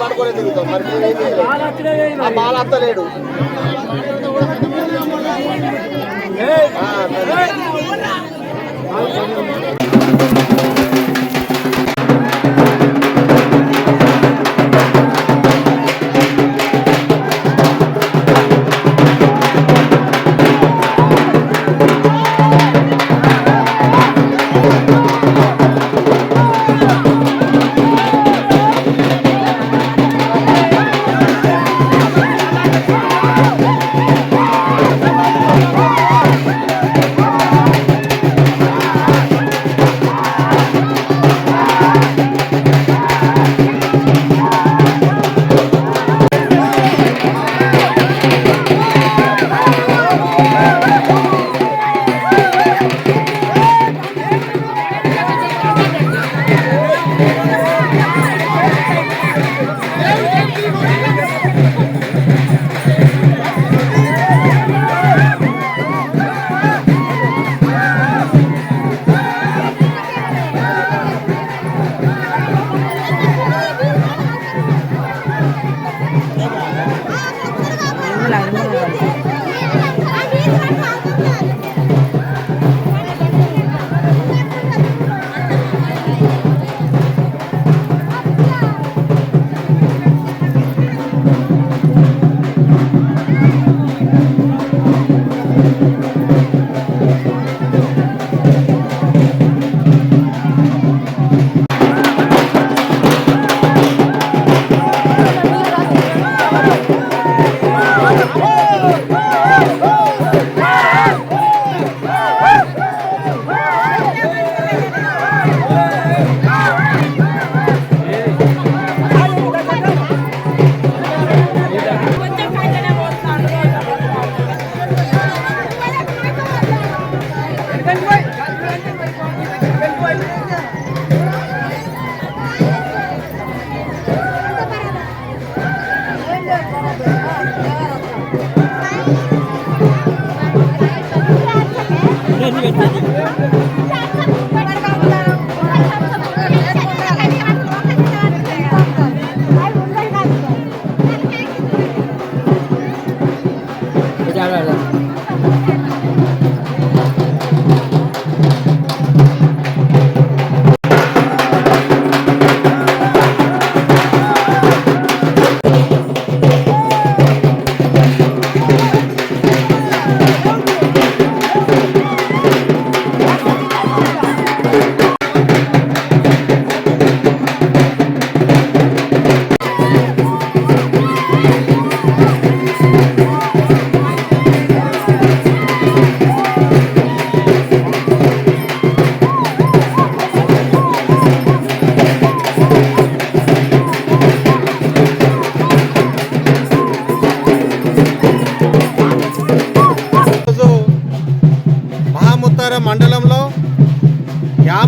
పడుకోలే తిరుగుతాం మరి నేనేం చేయలేదు ఆ బాల అత్తలేడు ఆ,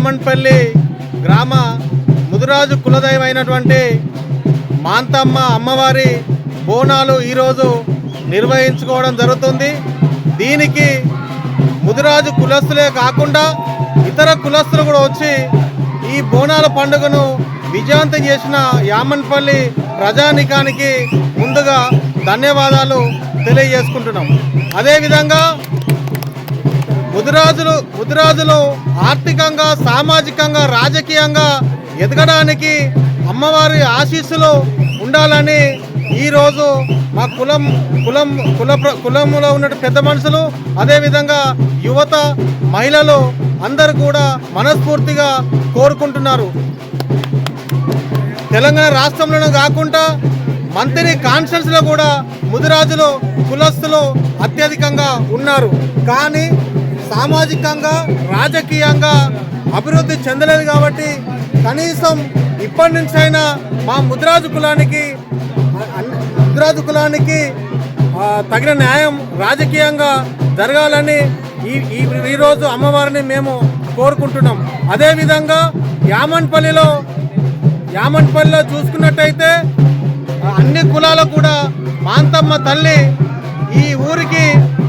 యామన్పల్లి గ్రామ ముదురాజు కులదైవమైనటువంటి మాంతమ్మ అమ్మవారి బోనాలు ఈరోజు నిర్వహించుకోవడం జరుగుతుంది. దీనికి ముదిరాజు కులస్తులే కాకుండా ఇతర కులస్తులు కూడా వచ్చి ఈ బోనాల పండుగను విజయవంతం చేసిన యామన్పల్లి ప్రజానికానికి ముందుగా ధన్యవాదాలు తెలియజేసుకుంటున్నాం అదేవిధంగా ముదిరాజులు ఆర్థికంగా సామాజికంగా రాజకీయంగా ఎదగడానికి అమ్మవారి ఆశీస్సులు ఉండాలని ఈరోజు మా కులం కులం కుల కులంలో ఉన్న పెద్ద మనుషులు అదేవిధంగా యువత మహిళలు అందరూ కూడా మనస్ఫూర్తిగా కోరుకుంటున్నారు. తెలంగాణ రాష్ట్రంలోనే కాకుండా మంత్రి కాన్ఫరెన్స్లో కూడా ముదిరాజులు కులస్తులు అత్యధికంగా ఉన్నారు. కానీ సామాజికంగా రాజకీయంగా అభివృద్ధి చెందలేదు కాబట్టి కనీసం ఇప్పటి నుంచైనా మా ముద్రాజు కులానికి ముద్రాజు కులానికి తగిన న్యాయం రాజకీయంగా జరగాలని ఈ ఈ ఈరోజు అమ్మవారిని మేము కోరుకుంటున్నాం. అదేవిధంగా యామన్పల్లిలో యామన్పల్లిలో చూసుకున్నట్టయితే అన్ని కులాలకు కూడా మాంతమ్మ తల్లి ఈ ఊరికి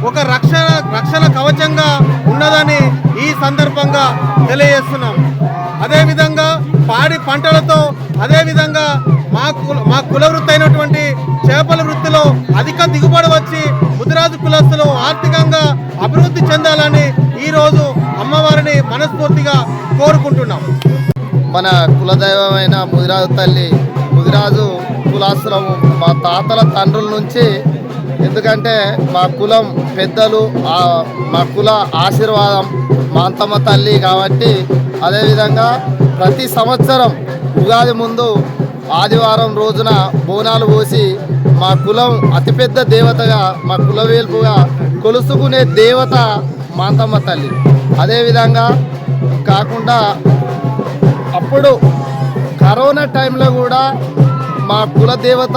ఒక రక్షణ రక్షణ కవచంగా ఉన్నదని ఈ సందర్భంగా తెలియజేస్తున్నాం. అదేవిధంగా పాడి పంటలతో అదేవిధంగా మా కుల మా కుల వృత్తి అయినటువంటి చేపల వృత్తిలో అధిక దిగుబడి వచ్చి ముదిరాజు కులస్తులు ఆర్థికంగా అభివృద్ధి చెందాలని ఈరోజు అమ్మవారిని మనస్ఫూర్తిగా కోరుకుంటున్నాం. మన కులదైవమైన ముదిరాజు తల్లి ముదిరాజు కులాశ్రమం మా తాతల తండ్రుల నుంచి ఎందుకంటే మా కులం పెద్దలు మా కుల ఆశీర్వాదం మా అంతమ్మ తల్లి కాబట్టి అదేవిధంగా ప్రతి సంవత్సరం ఉగాది ముందు ఆదివారం రోజున బోనాలు పోసి మా కులం అతిపెద్ద దేవతగా మా కులవేల్పుగా కొలుసుకునే దేవత మాంతమ్మ తల్లి. అదేవిధంగా కాకుండా అప్పుడు కరోనా టైంలో కూడా మా కుల దేవత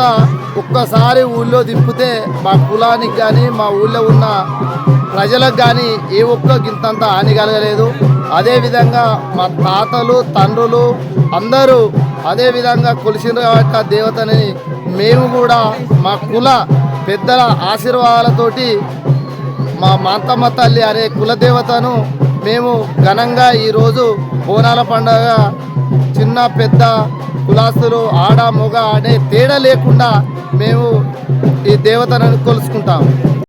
ఒక్కసారి ఊళ్ళో దింపితే మా కులానికి కానీ మా ఊళ్ళో ఉన్న ప్రజలకు కానీ ఏ ఒక్క గింతంత హాని కలగలేదు. అదేవిధంగా మా తాతలు తండ్రులు అందరూ అదేవిధంగా కొలిసిన కాబట్టి దేవతని మేము కూడా మా కుల పెద్దల ఆశీర్వాదాలతోటి మా మాంతమ్మ తల్లి అనే కులదేవతను మేము ఘనంగా ఈరోజు బోనాల పండుగ చిన్న పెద్ద కులాస్తులు ఆడ మొగ అనే తేడా లేకుండా మేము ఈ దేవతను కొలుసుకుంటాము